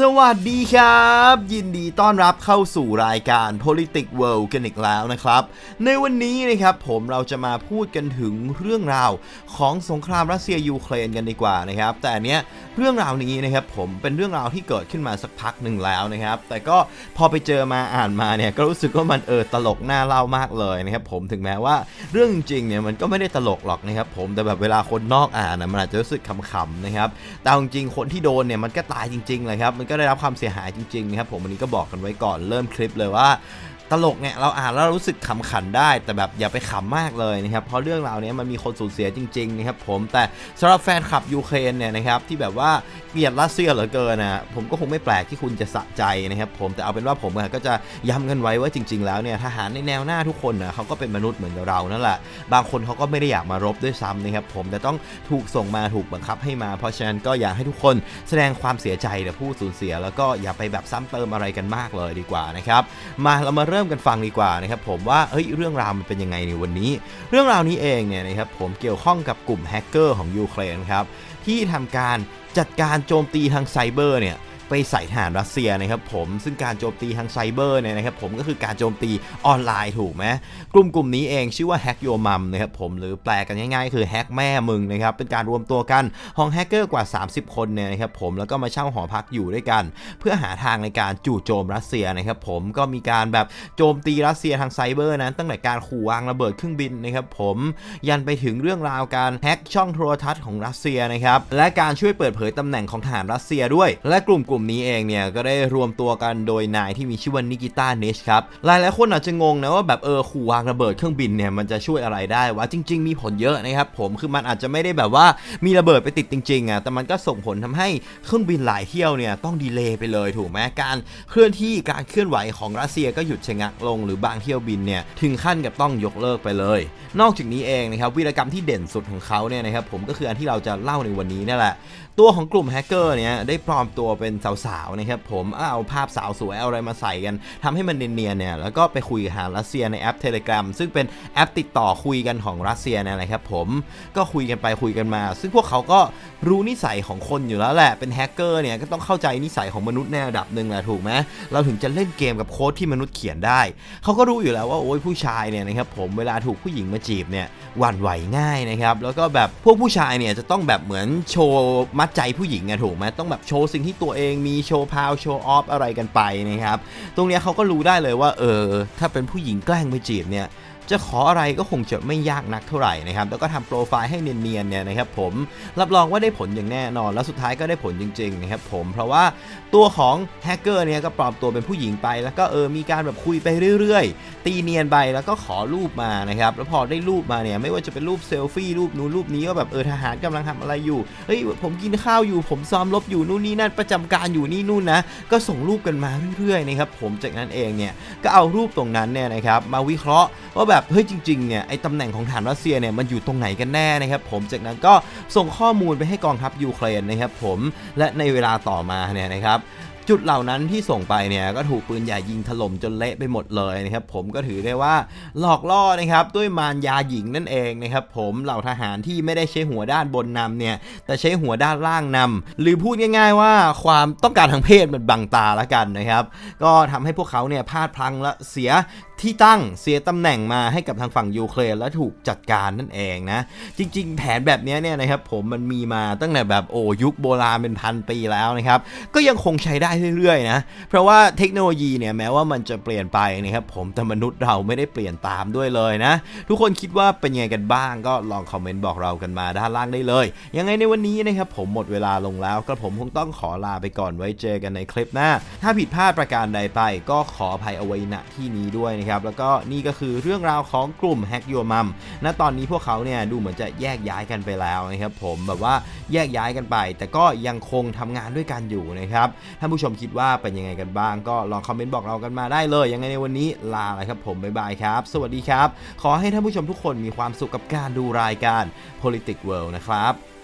สวัสดีครับ ยินดีต้อนรับเข้าสู่รายการ Politics World กันอีกแล้วนะครับ ในวันนี้นะครับผมเราจะมาพูดกันถึงเรื่องราวของสงครามรัสเซียยูเครนกันดีกว่านะครับ แต่อันเนี้ย เรื่องราวนี้นะครับผมเป็นเรื่องราวที่เกิดขึ้นมาสักพักหนึ่งแล้วนะครับ แต่ก็พอไปเจอมาอ่านมาเนี่ยก็รู้สึกว่ามันเออตลกน่าเล่ามากเลยนะครับผมถึงแม้ว่าเรื่องจริงเนี่ยมันก็ไม่ได้ตลกหรอกนะครับผมแต่แบบเวลาคนนอกอ่านนะมันอาจจะรู้สึกขำๆนะครับแต่เอาจริงคนที่โดนเนี่ยมันก็ตายจริงๆเลยครับมันก็ได้รับความเสียหายจริงๆนะครับผมวันนี้ก็บอกกันไว้ก่อนเริ่มคลิปเลยว่า ตลกเนี่ยเราอ่านแล้วเรารู้สึกขำขันได้ แต่แบบอย่าไปขำมากเลยนะครับเพราะเรื่องราวเนี้ยมันมีคนสูญเสียจริงๆนะครับผมแต่สำหรับแฟนคลับยูเครนเนี่ยนะครับที่แบบว่าเกลียดรัสเซียเหลือเกินนะผมก็คงไม่แปลกที่คุณจะสะใจนะครับผมแต่เอาเป็นว่าผมก็จะย้ำกันไว้ว่าจริง ๆ แล้วเนี่ยทหารในแนวหน้าทุกคนนะเขาก็เป็นมนุษย์เหมือนกับเรานั่นแหละบางคนเขาก็ไม่ได้อยากมารบด้วยซ้ำนะครับผมแต่ต้องถูกส่งมาถูกบังคับให้มาเพราะฉะนั้นก็อยากให้ทุกคนแสดงความเสียใจต่อผู้สูญเสีย แล้วก็อย่าไปแบบซ้ำเติมอะไรกันมากเลยดีกว่านะครับมาเรามาเริ่มริ่มกันฟังดีกว่านะครับผมว่าเฮ้ยเรื่องราวมันเป็นยังไงในวันนี้ เรื่องราวนี้เองเนี่ยนะครับผมเกี่ยวข้องกับกลุ่มแฮกเกอร์ของยูเครนครับที่ทำการจัดการโจมตีทางไซเบอร์เนี่ย ไปใส่ทหารรัสเซียนะครับผมซึ่งการโจมตีทางไซเบอร์เนี่ยนะครับผมก็คือการโจมตีออนไลน์ถูกไหมกลุ่มกลุ่มนี้เองชื่อว่าแฮกโยมัมนะครับผมหรือแปลกันง่ายๆ คือแฮกแม่มึงนะครับเป็นการรวมตัวกันของแฮกเกอร์กว่า 30 คนเนี่ยนะครับผมแล้วก็มาเช่าหอพักอยู่ด้วยกัน เพื่อหาทางในการจู่โจมรัสเซียนะครับผมก็มีการแบบโจมตีรัสเซียทางไซเบอร์นั้น ตั้งแต่การขู่วางระเบิดเครื่องบินนะครับผมยันไปถึงเรื่องราวการแฮกช่องโทรทัศน์ของรัสเซียนะครับและการช่วยเปิดเผยตำแหน่งของทหารรัสเซียด้วย และกลุ่มกลุ่มุ่มนี้เองเนี่ยก็ได้รวมตัวกันโดยนายที่มีชื่อว่านิกิต้าเนชครับหลายหลายคนอาจจะงงนะว่าแบบเออขู่วางระเบิดเครื่องบินเนี่ยมันจะช่วยอะไรได้วะจริง ๆ มีผลเยอะนะครับผมคือมันอาจจะไม่ได้แบบว่ามีระเบิดไปติดจริงๆอะแต่มันก็ส่งผลทำให้เครื่องบินหลายเที่ยวเนี่ยต้องดีเลย์ไปเลยถูกไหมการเคลื่อนที่การเคลื่อนไหวของรัสเซียก็หยุดชะงักลง หรือบางเที่ยวบินเนี่ยถึงขั้นกับต้องยกเลิกไปเลย นอกจากนี้เองนะครับวีรกรรมที่เด่นสุดของเขาเนี่ยนะครับผมก็คืออันที่เราจะเล่าในวันนี้นี่แหละ ตัวของกลุ่มแฮกเกอร์เนี่ยได้ปลอมตัวเป็นสาวๆนะครับผมเอาภาพสาวสวยเอาอะไรมาใส่กันทำให้มันเนียนๆเนี่ยแล้วก็ไปคุยกับทางรัสเซียในแอป Telegram ซึ่งเป็นแอปติดต่อคุยกันของรัสเซียเนี่ยนะครับผมก็คุยกันไปคุยกันมา ซึ่งพวกเขาก็รู้นิสัยของคนอยู่แล้วแหละเป็นแฮกเกอร์เนี่ยก็ต้องเข้าใจนิสัยของมนุษย์ในระดับหนึ่งแหละถูกไหมเราถึงจะเล่นเกมกับโค้ดที่มนุษย์เขียนได้ เขาก็รู้อยู่แล้วว่าโอ้ยผู้ชายเนี่ยนะครับผมเวลาถูกผู้หญิงมาจีบเนี่ยหวั่นไหวง่ายนะครับแล้วก็แบบพวกผู้ชายเนี่ยจะต้องแบบเหมือนโชว์มัดใจผู้หญิงอะถูกไหมต้องแบบโชว์สิ่งที่ตัวเองมีโชว์พาวโชว์ออฟอะไรกันไปนะครับ ตรงเนี้ยเขาก็รู้ได้เลยว่าเออถ้าเป็นผู้หญิงแกล้งไปจีบเนี่ย จะขออะไรก็คงจะไม่ยากนักเท่าไหร่นะครับแล้วก็ทำโปรไฟล์ให้เนียนๆเนี่ยนะครับผมรับรองว่าได้ผลอย่างแน่นอน แล้วสุดท้ายก็ได้ผลจริงๆนะครับผมเพราะว่าตัวของแฮกเกอร์เนี่ยก็ปลอมตัวเป็นผู้หญิงไป แล้วก็เออมีการแบบคุยไปเรื่อยๆ ตีเนียนไปแล้วก็ขอรูปมานะครับแล้วพอได้รูปมาเนี่ยไม่ว่าจะเป็นรูปเซลฟี่รูปนู้นรูปนี้ว่าแบบเออทหารกำลังทำอะไรอยู่เฮ้ยผมกินข้าวอยู่ ผมซ้อมรบอยู่นู่นนี่นั่นประจำการอยู่นี่นู่นนะก็ส่งรูปกันมาเรื่อยๆนะครับผมจากนั้นเองเนี่ยก็เอารูปตรงนั้นเนี่ยนะครับมาวิเคราะห์ว่าแบบเฮ้ยจริงๆเนี่ยไอ้ตำแหน่งของฐานรัสเซียเนี่ยมันอยู่ตรงไหนกันแน่นะครับผมจากนั้นก็ส่งข้อมูลไปให้กองทัพยูเครนนะครับผมและในเวลาต่อมาเนี่ยนะครับจุดเหล่านั้นที่ส่งไปเนี่ยก็ถูกปืนใหญ่ยิงถล่มจนเละไปหมดเลยนะครับผมก็ถือได้ว่าหลอกล่อนะครับด้วยมารยาหญิงนั่นเองนะครับผมเหล่าทหารที่ไม่ได้ใช้หัวด้านบนนำเนี่ยแต่ใช้หัวด้านล่างนำหรือพูดง่าย ๆ ว่าความต้องการทางเพศมันบังตาละกันนะครับ ก็ทำให้พวกเขาเนี่ยพลาดพลังและเสีย ที่ตั้งเสียตำแหน่งมาให้กับทางฝั่งยูเครนและถูกจัดการนั่นเองนะ จริง ๆ แผนแบบนี้เนี่ยนะครับผมมันมีมาตั้งแต่แบบโอ้ยุคโบราณเป็นพันปีแล้วนะครับ ก็ยังคงใช้ได้เรื่อยๆนะ เพราะว่าเทคโนโลยีเนี่ยแม้ว่ามันจะเปลี่ยนไปนะครับผมแต่มนุษย์เราไม่ได้เปลี่ยนตามด้วยเลยนะ ทุกคนคิดว่าเป็นยังไงกันบ้างก็ลองคอมเมนต์บอกเรากันมาด้านล่างได้เลย ยังไงในวันนี้นะครับผมหมดเวลาลงแล้วกระผมคงต้องขอลาไปก่อนไว้เจอกันในคลิปหน้า ถ้าผิดพลาดประการใดไปก็ขออภัยเอาไว้ณที่นี้ด้วยนะครับแล้วก็นี่ก็คือเรื่องราวของกลุ่มแฮกยูมัมณตอนนี้พวกเขาเนี่ยดูเหมือนจะแยกย้ายกันไปแล้วนะครับผมแบบว่าแยกย้ายกันไป แต่ก็ยังคงทำงานด้วยกันอยู่นะครับท่านผู้ชมคิดว่าเป็นยังไงกันบ้าง ก็ลองคอมเมนต์บอกเรากันมาได้เลย ยังไงในวันนี้ลาเลยครับผมบ๊ายบายครับ สวัสดีครับ ขอให้ท่านผู้ชมทุกคนมีความสุขกับการดูรายการ Politics World นะครับ